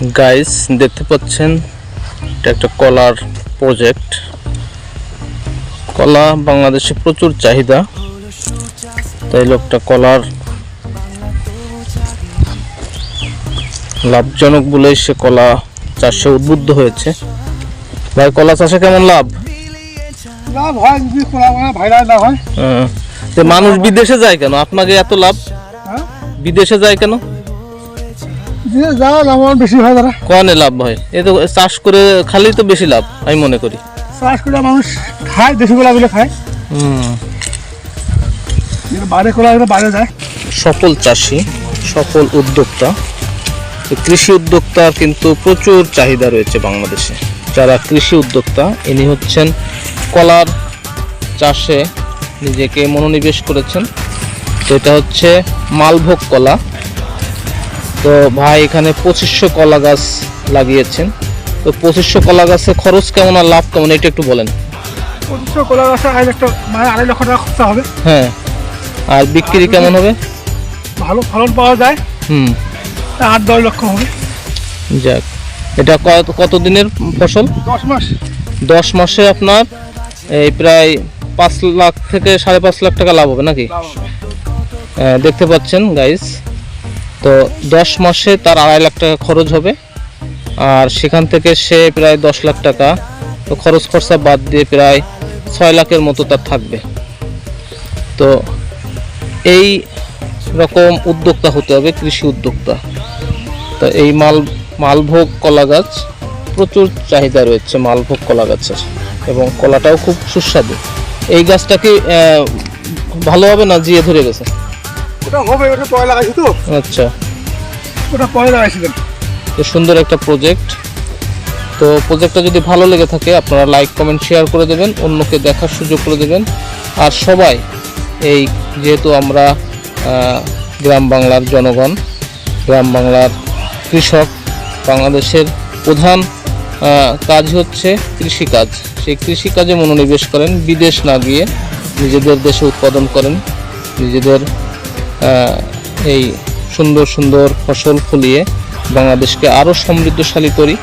Guys দেখতে পাচ্ছেন এটা একটা কলার প্রজেক্ট কলা বাংলাদেশে প্রচুর চাহিদা। তাই লোকটা কলার লাভজনক বলেই সে কলা চাষে উদ্বুদ্ধ হয়েছে। ভাই কলা চাষে কেমন লাভ? লাভ হয় যদি কলা মানে না হয়। মানুষ বিদেশে যায় কেন? আপনাকে এত লাভ? হ্যাঁ? বিদেশে যায় কেন? যে বেশি হয় তারা। কনে লাভ হয়? এ তো চাষ করে খালি তো বেশি লাভ আমি মনে করি। চাষ করে মানুষ খায় দেশি কলা গুলো খায়। বাইরে কলা বাইরে যায়। সফল চাষি সফল উদ্যোক্তা কৃষি উদ্যোক্তার কিন্তু প্রচুর চাহিদা রয়েছে বাংলাদেশে। যারা কৃষি উদ্যোক্তা ইনি হচ্ছেন কলার চাষে নিজেকে মনোনিবেশ করেছেন। তো এটা হচ্ছে মালভোগ কলা। তো ভাই এখানে পঁচিশশো কলা গাছ লাগিয়েছেন। তো পঁচিশশো কলা গাছে খরচ কেমন আর লাভ কেমন এটা একটু বলেন। পঁচিশশো কলা গাছে আড়াই লক্ষ মানে আড়াই লক্ষ টাকা খরচা হবে। হ্যাঁ। আর বিক্রি কেমন হবে? ভালো ফলন পাওয়া যায়। হুম। আট দশ লক্ষ হবে। যাক এটা কত কত দিনের ফসল? দশ মাস। দশ মাসে আপনার এই প্রায় পাঁচ লাখ থেকে সাড়ে পাঁচ লাখ টাকা লাভ হবে নাকি? লাভ দেখতে পাচ্ছেন গাইস তো দশ মাসে তার আড়াই লাখ টাকা খরচ হবে। আর সেখান থেকে সে প্রায় দশ লাখ টাকা। তো খরচ খরচা বাদ দিয়ে প্রায় ছয় লাখের মতো তার থাকবে। তো এই রকম উদ্যোক্তা হতে হবে কৃষি উদ্যোক্তা। তো এই মাল মালভোগ কলা গাছ প্রচুর চাহিদা রয়েছে মালভোগ কলা গাছের। এবং কলাটাও খুব সুস্বাদু। এই গাছটা কি আহ, না জিয়ে ধরে গেছে। ওটা হবে ওটা পয় লাগাইছি তো? আচ্ছা। ওটা পয় লাগাইছিলেন। তো সুন্দর একটা প্রজেক্ট তো প্রজেক্টটা যদি ভালো লেগে থাকে আপনারা লাইক কমেন্ট শেয়ার করে দেবেন অন্যকে দেখার সুযোগ করে দেবেন। আর সবাই এই যেহেতু আমরা গ্রাম বাংলার জনগণ গ্রাম বাংলার কৃষক বাংলাদেশের প্রধান কাজ হচ্ছে কৃষিকাজ। সেই কৃষিকাজে মনোনিবেশ করেন বিদেশ না গিয়ে নিজেদের দেশে উৎপাদন করেন নিজেদের এই সুন্দর সুন্দর ফসল ফলিয়ে বাংলাদেশকে আরও সমৃদ্ধশালী করি।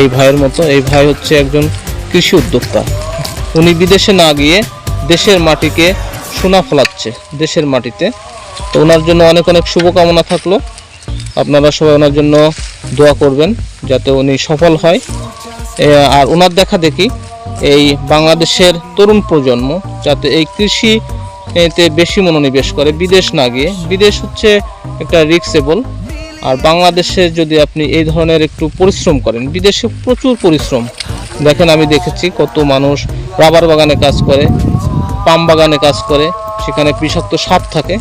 এই ভাইয়ের মতো, এই ভাই হচ্ছে একজন কৃষি উদ্যোক্তা। উনি বিদেশে না গিয়ে দেশের মাটিকে সোনা ফলাচ্ছে, দেশের মাটিতে। তো ওনার জন্য অনেক অনেক শুভকামনা থাকল। আপনারা সবাই ওনার জন্য দোয়া করবেন যাতে উনি সফল হয়। আর ওনার দেখা দেখি এই বাংলাদেশের তরুণ প্রজন্ম যাতে এই কৃষি এতে বেশি মনোনিবেশ করে। বিদেশ না গিয়ে। বিদেশ হচ্ছে একটা রিক্সেবল আর বাংলাদেশে যদি আপনি এই ধরনের একটু পরিশ্রম করেন, বিদেশে প্রচুর পরিশ্রম। দেখেন, আমি দেখেছি কত মানুষ রাবার বাগানে কাজ করে, পাম বাগানে কাজ করে, সেখানে বিষাক্ত সাপ থাকে।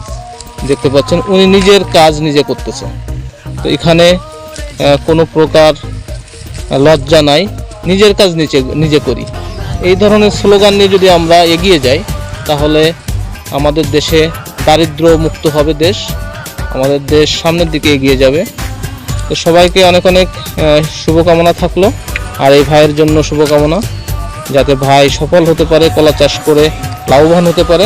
দেখতে পাচ্ছেন, উনি নিজের কাজ নিজে করতেছে। তো এখানে কোনো প্রকার লজ্জা নাই। নিজের কাজ নিজে নিজে করি। এই ধরনের স্লোগান নিয়ে যদি আমরা এগিয়ে যাই, তাহলে আমাদের দেশে দারিদ্র মুক্ত হবে দেশ, আমাদের দেশ সামনের দিকে এগিয়ে যাবে। তো সবাইকে অনেক অনেক শুভকামনা থাকল। আর এই ভাইয়ের জন্য শুভকামনা, যাতে ভাই সফল হতে পারে, কলা চাষ করে লাভবান হতে পারে।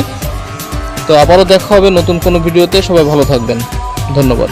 তো আবারও দেখা হবে নতুন কোনো ভিডিওতে। সবাই ভালো থাকবেন। ধন্যবাদ।